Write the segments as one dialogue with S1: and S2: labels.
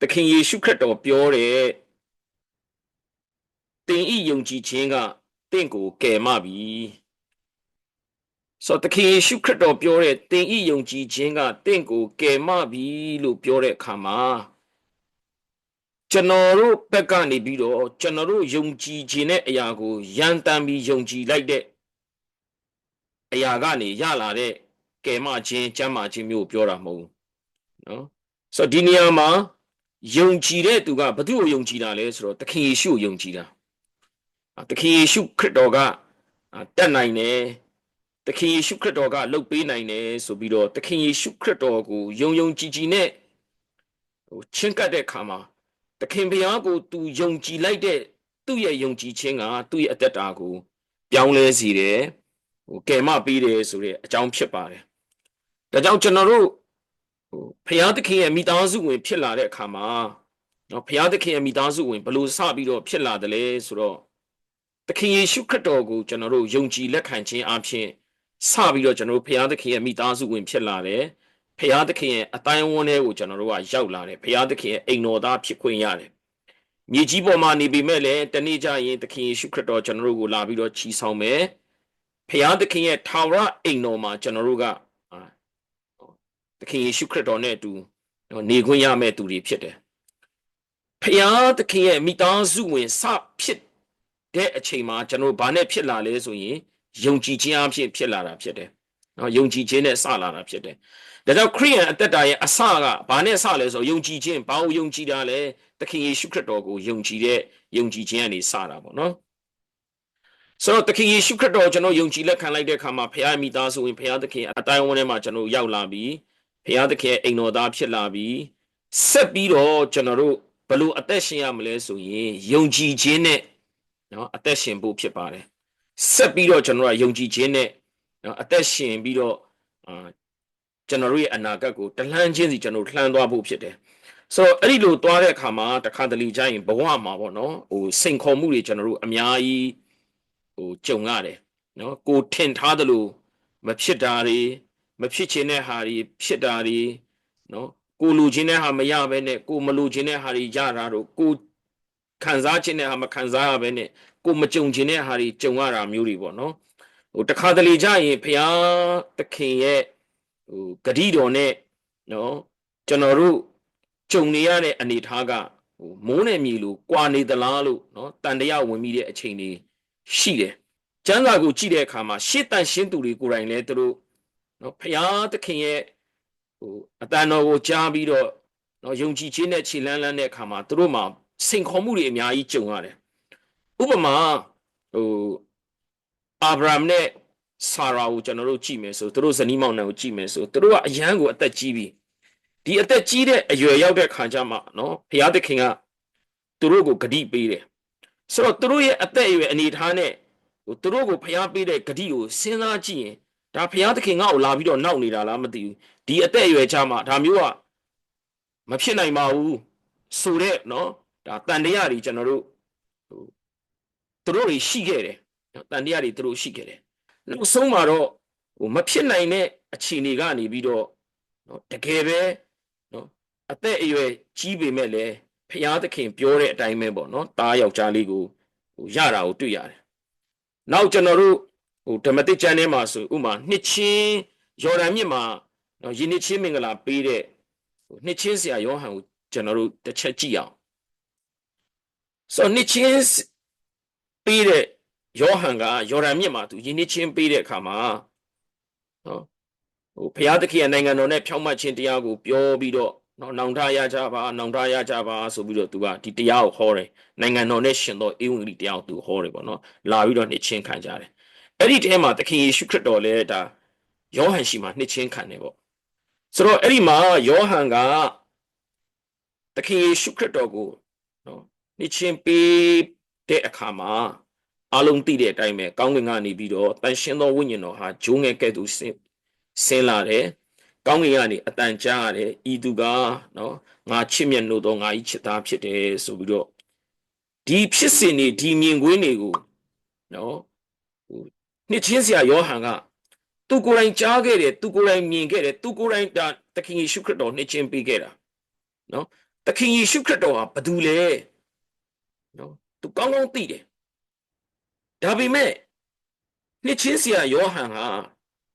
S1: သခင်ယေရှုခရစ်တော်ပြောတဲ့သင်ဤယုံကြည်ခြင်းကတင့်ကိုကယ်မပြီဆိုတော့သခင်ယေရှုခရစ်တော်ပြောတဲ့သင်ဤယုံကြည်ခြင်းကတင့်ကိုကယ်မပြီလို့ပြောတဲ့အခါမှာကျွန်တော်တို့ဘက်ကနေပြီးတော့ကျွန်တော်တို့ယုံကြည်ခြင်းတဲ့အရာကိုယန်တန်ပြီးယုံကြည်လိုက်တဲ့အရာကနေရလာတဲ့ကယ်မခြင်းကျမ်းမာခြင်းမျိုးကိုပြောတာမဟုတ်ဘူးနော်ဆိုတော့ဒီနေရာမှာ ယုံကြည်တဲ့သူကဘသူ့ကိုယုံကြည်တာလဲဆိုတော့သခင်ယေရှုကိုယုံကြည်တာအာသခင်ယေရှုခရစ်တော်ကအာတတ်နိုင်တယ်သခင်ယေရှုခရစ်တော်ကလှုပ်ပေးနိုင်တယ်ဆိုပြီးတော့သခင်ယေရှုခရစ်တော်ကိုယုံယုံကြည်ကြည်နဲ့ဟိုချင်းကပ်တဲ့အခါမှာသခင်ဘုရားကိုသူယုံကြည်လိုက်တဲ့သူ့ရဲ့ယုံကြည်ခြင်းကသူ့ရဲ့အသက်တာကိုပြောင်းလဲစေတယ်ဟိုကယ်မပေးတယ်ဆိုတဲ့အကြောင်းဖြစ်ပါတယ်ဒါကြောင့်ကျွန်တော်တို့ဟို ဘုရားသခင်ရဲ့မိသားစုဝင်ဖြစ်လာတဲ့အခါမှာနော်ဘုရားသခင်ရဲ့မိသားစုဝင်ဘယ်လို့စပြီးတော့ဖြစ်လာတယ်လဲဆိုတော့သခင်ယေရှုခရစ်တော်ကိုကျွန်တော်တို့ယုံကြည်လက်ခံခြင်းအပြင်စပြီးတော့ကျွန်တော်တို့ဘုရားသခင်ရဲ့မိသားစုဝင်ဖြစ်လာတယ်ဘုရားသခင်ရဲ့အတိုင်းအဝန်းထဲကိုကျွန်တော်တို့ကရောက်လာတယ်ဘုရားသခင်ရဲ့အိမ်တော်သားဖြစ်ခွင့်ရတယ်မြေကြီးပေါ်မှာနေပေမဲ့လည်းတနေ့ကျရင်သခင်ယေရှုခရစ်တော်ကျွန်တော်တို့ကိုလာပြီးတော့ချီဆောင်မယ်ဘုရားသခင်ရဲ့ထာဝရအိမ်တော်မှာကျွန်တော်တို့ကအာ သခင်ယေရှုခရစ်တော်နဲ့အတူနော်နေခွင့်ရမယ့်သူတွေဖြစ်တယ်ဘုရားသခင်ရဲ့မိသားစုဝင်စဖြစ်တဲ့အချိန်မှာကျွန်တော်တို့ဘာနဲ့ဖြစ်လာလဲဆိုရင်ယုံကြည်ခြင်းအဖြစ်ဖြစ်လာတာဖြစ်တယ်နော်ယုံကြည်ခြင်းနဲ့စလာတာဖြစ်တယ်ဒါကြောင့်ခရိယန်အသက်တာရဲ့အစကဘာနဲ့စလဲဆိုတော့ယုံကြည်ခြင်းဘာကိုယုံကြည်တာလဲသခင်ယေရှုခရစ်တော်ကိုယုံကြည်တဲ့ယုံကြည်ခြင်းကနေစတာပေါ့နော်ဆိုတော့သခင်ယေရှုခရစ်တော်ကျွန်တော်ယုံကြည်လက်ခံလိုက်တဲ့အခါမှာဖခင်မိသားစုဝင်ဖခင်သခင်အတိုင်းအဝန်ထဲမှာကျွန်တော်ရောက်လာပြီး ဖခင်သခင်အိမ်တော်သားဖြစ်လာပြီးဆက်ပြီးတော့ကျွန်တော်တို့ဘယ်လိုအသက်ရှင်ရမလဲဆိုရင်ယုံကြည်ခြင်းနဲ့နော်အသက်ရှင်ဖို့ဖြစ်ပါတယ်ဆက်ပြီးတော့ကျွန်တော်ကယုံကြည်ခြင်းနဲ့နော်အသက်ရှင်ပြီးတော့အာကျွန်တော်တို့ရဲ့အနာဂတ်ကိုတလှမ်းချင်းစီကျွန်တော်လှမ်းသွားဖို့ဖြစ်တယ်ဆိုတော့အဲ့ဒီလိုသွားတဲ့အခါမှာတခါတလေကျရင်ဘဝမှာပေါ့နော်ဟိုစိန်ခေါ်မှုတွေကျွန်တော်တို့အများကြီးဟိုကြုံရတယ်နော်ကိုထင်ထားသလိုမဖြစ်တာတွေ မဖြစ်ချင်တဲ့ဟာတွေဖြစ်တာတွေနော်ကိုလူချင်းတဲ့ဟာမရဘဲနဲ့ကိုမလူချင်းတဲ့ဟာတွေရတာတော့ကိုခံစားခြင်းတဲ့ဟာမခံစားရဘဲနဲ့ကိုမကြုံခြင်းတဲ့ဟာတွေကြုံရတာမျိုးတွေပေါ့နော်ဟိုတခါတလေကျရင်ဘုရားသခင်ရဲ့ဟိုဂတိတော်နဲ့နော်ကျွန်တော်တို့ကြုံနေရတဲ့အနေအထားကဟိုမိုးနဲ့မြေလိုကွာနေသလားလို့နော်တန်တရားဝင်မိတဲ့အချိန်တွေရှိတယ်ကျမ်းစာကိုကြည့်တဲ့အခါမှာရှေ့တန်ရှင်းသူတွေကိုယ်တိုင်လည်းသူတို့ နော်ဖျားသခင်ရဲ့ဟိုအတန်တော်ကိုကြားပြီးတော့နော်ယုံကြည်ခြင်းနဲ့ခြေလန်းလန်းတဲ့အခါမှာသူတို့မှာစိန်ခေါ်မှုတွေအများကြီးကြုံရတယ်ဥပမာဟိုအာဗြဟံနဲ့ဆာရာကိုကျွန်တော်တို့ကြည့်မယ်ဆိုသူတို့ဇနီးမောင်နှံကိုကြည့်မယ်ဆိုသူတို့ကအယမ်းကိုအသက်ကြီးပြီဒီအသက်ကြီးတဲ့အရွယ်ရောက်တဲ့ခါကျမှနော်ဘုရားသခင်ကသူတို့ကိုဂတိပေးတယ်ဆိုတော့သူတို့ရဲ့အသက်အရွယ်အနေထားနဲ့ဟိုသူတို့ကိုဘုရားပေးတဲ့ဂတိကိုစဉ်းစားကြည့်ရင် ဒါဘုရားသခင်ငါ့ကိုလာပြီးတော့နောက်နေတာလားမသိဘူးဒီအသက်အရွယ်ချမှဒါမျိုးကမဖြစ်နိုင်ပါဘူးဆိုတဲ့နော်ဒါတန်တရားတွေကျွန်တော်တို့ဟိုသူတို့တွေရှိခဲ့တယ်နော်တန်တရားတွေသူတို့ရှိခဲ့တယ်နောက်ဆုံးမှာတော့ဟိုမဖြစ်နိုင်တဲ့အခြေအနေကနေပြီးတော့နော်တကယ်ပဲနော်အသက်အရွယ်ကြီးပေမဲ့လည်းဖျားသခင်ပြောတဲ့အတိုင်းပဲပေါ့နော်တားယောက်ျားလေးကိုဟိုရတာကိုတွေ့ရတယ်နောက်ကျွန်တော်တို့ ဟိုဓမ္မတိကျမ်းထဲမှာဆိုဥမာနှစ်ချင်းယော်ဒန်မြစ်မှာနော်ယင်းနှစ်ချင်းမင်္ဂလာပေးတဲ့ဟိုနှစ်ချင်းဆရာယောဟန်ကိုကျွန်တော်တို့တစ်ချက်ကြည့်အောင်ဆိုနှစ်ချင်းပေးတဲ့ယောဟန်ကယော်ဒန်မြစ်မှာသူယင်းနှစ်ချင်းပေးတဲ့အခါမှာနော်ဟိုဘုရားသခင်ရဲ့နိုင်ငံတော်နဲ့ဖြောင့်မတ်ခြင်းတရားကိုပြောပြီးတော့နော်နောင်တရကြပါနောင်တရကြပါဆိုပြီးတော့သူကဒီတရားကိုဟောတယ်နိုင်ငံတော်နဲ့ရှင်သောဧဝံဂေလိတရားကိုသူဟောတယ်ပေါ့နော်လာပြီးတော့နှစ်ချင်းခံကြတယ် အဲ့ဒီတဲမှာသခင်ယေရှုခရစ်တော်လည်းဒါယောဟန်ရှိမှနှစ်ချင်းခံတယ်ပေါ့ဆိုတော့အဲ့ဒီမှာယောဟန်ကသခင်ယေရှုခရစ်တော်ကိုနော်နှစ်ချင်းပေးတဲ့အခါမှာအလုံးသိတဲ့အတိုင်းပဲကောင်းကင်ကနေပြီးတော့တန်ရှင်းသောဝိညာဉ်တော်ဟာဂျိုးငယ်ကဲ့သို့ဆင်းဆင်းလာတယ်ကောင်းကင်ကနေအတန်ကြားရတယ်ဤသူကနော်ငါချစ်မြတ်လို့တော့ငါဤချစ်သားဖြစ်တယ်ဆိုပြီးတော့ဒီဖြစ်စဉ်တွေဒီမြင်ကွင်းတွေကိုနော်ဟို နှစ်ချင်းစရာယောဟန်ကသူကိုယ်တိုင်ကြားခဲ့တယ်သူကိုယ်တိုင်မြင်ခဲ့တယ်သူကိုယ်တိုင်ဒါသခင်ယေရှုခရစ်တော်နှစ်ချင်းပေးခဲ့တာနော်သခင်ယေရှုခရစ်တော်ဟာဘသူလဲနော်သူကောင်းကောင်းသိတယ်ဒါပေမဲ့နှစ်ချင်းဆရာယောဟန်ဟာ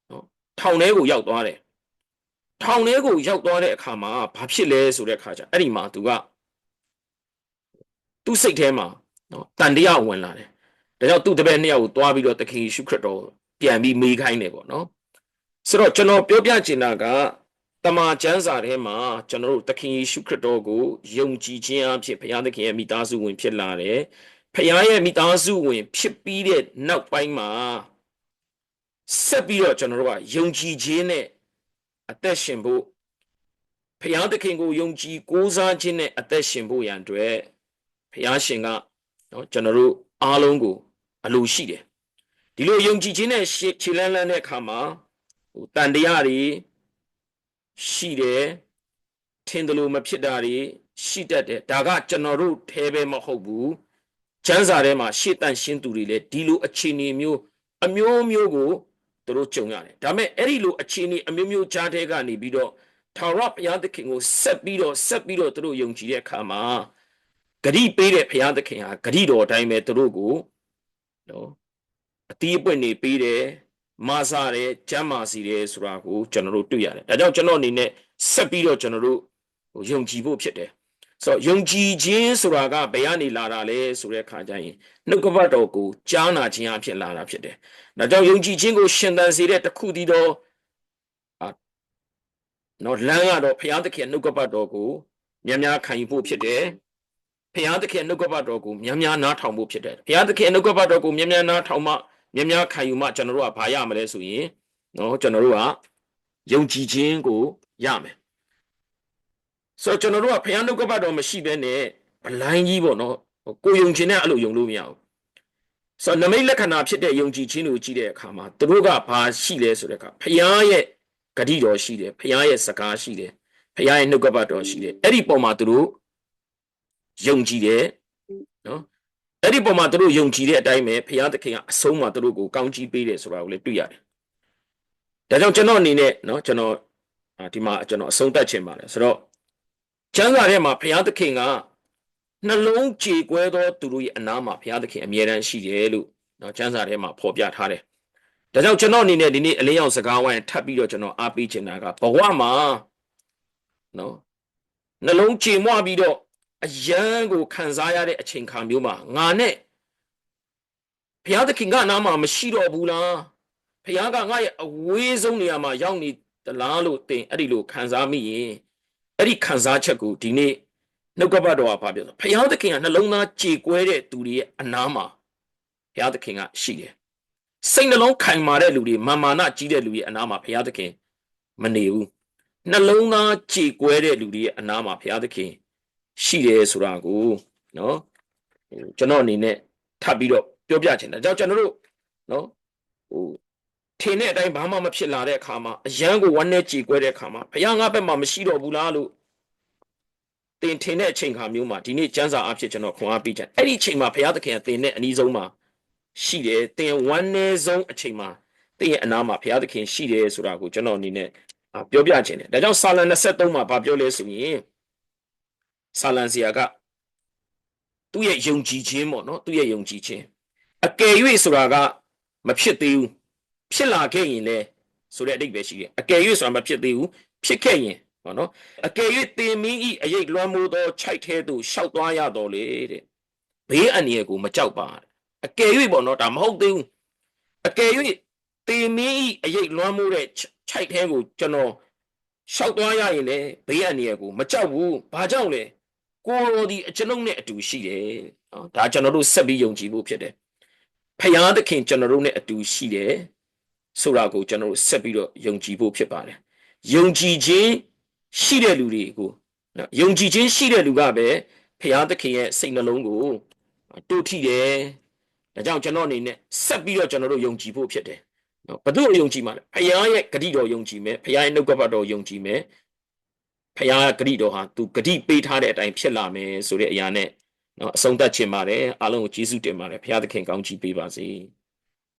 S1: နော်ထောင်ထဲကိုရောက်သွားတယ်ထောင်ထဲကိုရောက်သွားတဲ့အခါမှာဘာဖြစ်လဲဆိုတဲ့အခါကျအဲ့ဒီမှာသူကသူ့စိတ်ထဲမှာနော်တန်တရားဝင်လာတယ် ဒါကြောင့်သူ့တပည့်နှစ်ယောက်ကိုတွားပြီးတော့သခင်ယေရှုခရစ်တော်ပြန်ပြီးမေးခိုင်းတယ်ပေါ့နော်ဆိုတော့ကျွန်တော်ပြောပြချင်တာကတမန်ကျမ်းစာထဲမှာကျွန်တော်တို့သခင်ယေရှုခရစ်တော်ကိုယုံကြည်ခြင်းအဖြစ်ဘုရားသခင်ရဲ့မိသားစုဝင်ဖြစ်လာတယ်ဖခင်ရဲ့မိသားစုဝင်ဖြစ်ပြီးတဲ့နောက်ပိုင်းမှာဆက်ပြီးတော့ကျွန်တော်တို့ကယုံကြည်ခြင်းနဲ့အသက်ရှင်ဖို့ဖခင်သခင်ကိုယုံကြည်ကိုးစားခြင်းနဲ့အသက်ရှင်ဖို့ရန်အတွက်ဖခင်ရှင်ကနော်ကျွန်တော်တို့အားလုံးကို အလိုရှိတယ်ဒီလိုယုံကြည်ခြင်းနဲ့ခြေလန်းလန်းတဲ့အခါမှာဟိုတန်တရားတွေရှိတယ်ထင်တယ်လို့မဖြစ်တာတွေရှိတတ်တယ်ဒါကကျွန်တော်တို့แท้ပဲမဟုတ်ဘူးကျမ်းစာထဲမှာရှေ့တန့်ရှင်းသူတွေလည်းဒီလိုအခြေအနေမျိုးအမျိုးမျိုးကိုသူတို့ကြုံရတယ်ဒါပေမဲ့အဲ့ဒီလိုအခြေအနေအမျိုးမျိုးကြားတဲ့ကနေပြီးတော့ထာဝရဘုရားသခင်ကိုဆက်ပြီးတော့ဆက်ပြီးတော့သူတို့ယုံကြည်တဲ့အခါမှာဂရိပေးတဲ့ဘုရားသခင်ဟာဂရိတော်အတိုင်းပဲသူတို့ကို နော်အတီးအပွင့်နေပေးတယ်မာစာတယ်ကျမ်းမာစီတယ်ဆိုတာကိုကျွန်တော်တို့တွေ့ရတယ်ဒါကြောင့်ကျွန်တော်အနေနဲ့ဆက်ပြီးတော့ကျွန်တော်တို့ယုံကြည်ဖို့ဖြစ်တယ်ဆိုတော့ယုံကြည်ခြင်းဆိုတာကဘယ်ကနေလာတာလဲဆိုတဲ့အခါကျရင်နှုတ်ကပတ်တော်ကိုကြားနာခြင်းအဖြစ်လာတာဖြစ်တယ်။ဒါကြောင့်ယုံကြည်ခြင်းကိုရှင်သန်စေတဲ့တစ်ခုတည်းသောအာနော်လမ်းကတော့ဘုရားသခင်နှုတ်ကပတ်တော်ကိုများများခံယူဖို့ဖြစ်တယ်။ ဘုရားသခင်နှုတ်ကပတ်တော်ကိုများများနားထောင်ဖို့ဖြစ်တယ်။ဘုရားသခင်နှုတ်ကပတ်တော်ကိုများများနားထောင်မှများများခံယူမှကျွန်တော်တို့ကဘာရမလဲဆိုရင်နော်ကျွန်တော်တို့ကယုံကြည်ခြင်းကိုရမယ်ဆိုတော့ကျွန်တော်တို့ကဖျားနှုတ်ကပတ်တော်မရှိဘဲနဲ့ဘလိုင်းကြီးပေါ့နော်ကိုယုံခြင်းနဲ့အဲ့လိုယုံလို့မရဘူးဆိုတော့နမိတ်လက္ခဏာဖြစ်တဲ့ယုံကြည်ခြင်းကိုကြည့်တဲ့အခါမှာသူတို့ကဘာရှိလဲဆိုတဲ့အခါဖျားရဲ့ဂတိတော်ရှိတယ်ဖျားရဲ့စကားရှိတယ်ဖျားရဲ့နှုတ်ကပတ်တော်ရှိတယ်အဲ့ဒီပုံမှာသူတို့ ယုံကြည်တယ်နော်အဲ့ဒီပုံမှာသူတို့ယုံကြည်တဲ့အတိုင်းပဲဖျားသခင်ကအဆုံးမှာသူတို့ကိုကောင်းချီးပေးတယ်ဆိုတာကိုလည်းတွေ့ရတယ်ဒါကြောင့်ကျွန်တော်အနေနဲ့နော်ကျွန်တော်ဒီမှာကျွန်တော်အဆုံးသတ်ခြင်းပါတယ်ဆိုတော့ကျမ်းစာထဲမှာဘုရားသခင်ကနှလုံးကြေကွဲသောသူတို့ရဲ့အနားမှာဘုရားသခင်အမြဲတမ်းရှိတယ်လို့နော်ကျမ်းစာထဲမှာဖော်ပြထားတယ်။ဒါကြောင့်ကျွန်တော်အနေနဲ့ဒီနေ့အလင်းရောက်စကားဝိုင်းထပ်ပြီးတော့ကျွန်တော်အားပေးချင်တာကဘဝမှာနော်နှလုံးကြေမွပြီးတော့ အယံကိုခံစားရတဲ့အချိန်ခါမျိုးမှာငါနဲ့ဘုရားသခင်ကနားမှာမရှိတော့ဘူးလားဘုရားကငါရဲ့အဝေးဆုံးနေရာမှာရောက်နေသလားလို့သင်အဲ့ဒီလိုခံစားမိရင်အဲ့ဒီခံစားချက်ကိုဒီနေ့နှုတ်ကပတ်တော်ကဘာပြောလဲဘုရားသခင်ကနှလုံးသားကြေကွဲတဲ့သူတွေရဲ့အနားမှာဘုရားသခင်ကရှိတယ်စိတ်နှလုံးခိုင်မာတဲ့လူတွေမာမာနကြီးတဲ့လူတွေအနားမှာဘုရားသခင်မနေဘူးနှလုံးသားကြေကွဲတဲ့လူတွေရဲ့အနားမှာဘုရားသခင် ရှိတယ်ဆိုတာကိုနော်ကျွန်တော်အနေနဲ့ထပ်ပြီးတော့ပြောပြချင်တယ်ကြောင့်ကျွန်တော်တို့နော်ဟိုထင်တဲ့အတိုင်းဘာမှမဖြစ်လာတဲ့အခါမှာအယံကိုဝမ်းနဲ့ကြေကွဲတဲ့အခါမှာဘုရားငါဘက်မှာမရှိတော့ဘူးလားလို့တင်ထင်တဲ့အချိန်ခါမျိုးမှာဒီနေ့ကျမ်းစာအဖြစ်ကျွန်တော်ခွန်အားပေးချင်အဲ့ဒီအချိန်မှာဘုရားသခင်ကတင်တဲ့အနည်းဆုံးမှာရှိတယ်တင်ဝမ်းနဲ့ဆုံးအချိန်မှာတင်ရဲ့အနားမှာဘုရားသခင်ရှိတယ်ဆိုတာကိုကျွန်တော်အနေနဲ့ပြောပြချင်တယ်ဒါကြောင့်ဆာလံ23မှာဗာပြောလဲဆိုရင် ဆာလံဆရာကသူ့ရဲ့ယုံကြည်ခြင်းပေါ့နော်သူ့ရဲ့ယုံကြည်ခြင်းအကယ်၍ဆိုတာကမဖြစ်သေးဘူးဖြစ်လာခဲ့ရင်လည်းဆိုတဲ့အဓိပ္ပာယ်ရှိတယ်အကယ်၍ဆိုတာမဖြစ်သေးဘူးဖြစ်ခဲ့ရင်ဟောနော်အကယ်၍တင်မင်းဤအရေးလွှမ်းမိုးသောခြိုက်သေးသူရှောက်သွားရတော်လေတဲ့ဘေးအန္တရာယ်ကိုမကြောက်ပါအကယ်၍ပေါ့နော်ဒါမဟုတ်သေးဘူးအကယ်၍တင်မင်းဤအရေးလွှမ်းမိုးတဲ့ခြိုက်သေးကိုကျွန်တော်ရှောက်သွားရရင်လည်းဘေးအန္တရာယ်ကိုမကြောက်ဘူးဘာကြောင့်လဲ ကိုရောဒီအကျွန်ုပ်နဲ့အတူရှိတယ်နော်ဒါကျွန်တော်တို့ဆက်ပြီးယုံကြည်ဖို့ဖြစ်တယ်ဖယားသခင်ကျွန်တော်တို့နဲ့အတူရှိတယ်ဆိုတာကိုကျွန်တော်တို့ဆက်ပြီးတော့ယုံကြည်ဖို့ဖြစ်ပါတယ်ယုံကြည်ခြင်းရှိတဲ့လူတွေကိုနော်ယုံကြည်ခြင်းရှိတဲ့လူကပဲဖရာသခင်ရဲ့စိတ်နှလုံးကိုတို့ထိတယ်ဒါကြောင့်ကျွန်တော်အနေနဲ့ဆက်ပြီးတော့ကျွန်တော်တို့ယုံကြည်ဖို့ဖြစ်တယ်နော်ဘယ်သူ့ကိုယုံကြည်မှာလဲဖရာရဲ့ဂတိတော်ယုံကြည်မယ်ဖရာရဲ့နှုတ်ကပတ်တော်ယုံကြည်မယ် ဖရာဂတိတော်ဟာသူဂတိပေးထားတဲ့အတိုင်းဖြစ်လာမယ်ဆိုတဲ့အရာနဲ့နော်အဆုံးသတ်ခြင်းပါတယ်အားလုံးကိုကျေးဇူးတင်ပါတယ်ဖရာသခင်ကောင်းချီးပေးပါစေ။